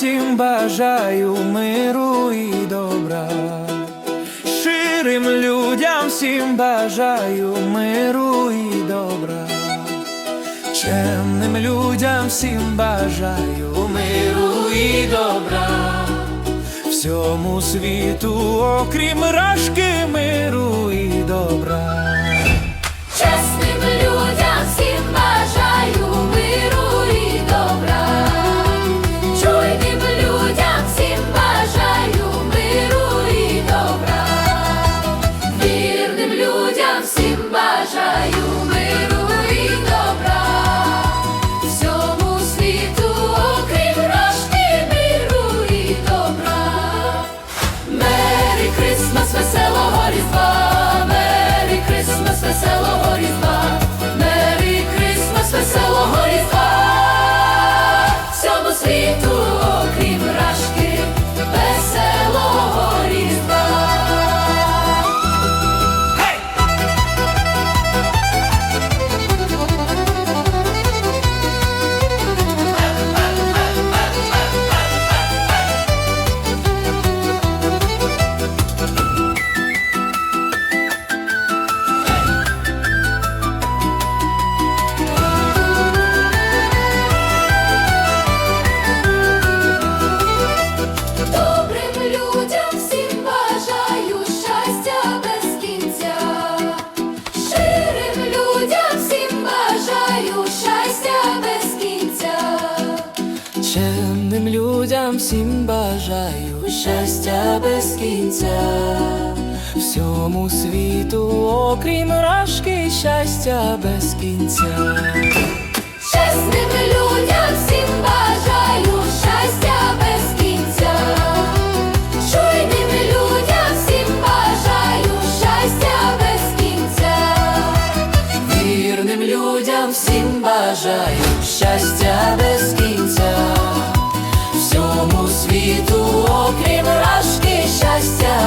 всім бажаю миру і добра. Щирим людям всім бажаю миру і добра. Чемним людям всім бажаю миру і добра. Всьому світу, окрім рашки, миру і добра. Бажаю людям всім бажаю щастя без кінця, всьому світу, окрім рашки, щастя без кінця. Чесним людям всім бажаю щастя без кінця. Чуйним людям всім бажаю щастя без кінця. Вірним людям всім бажаю щастя без кінця, світу, окрім рашки, щастя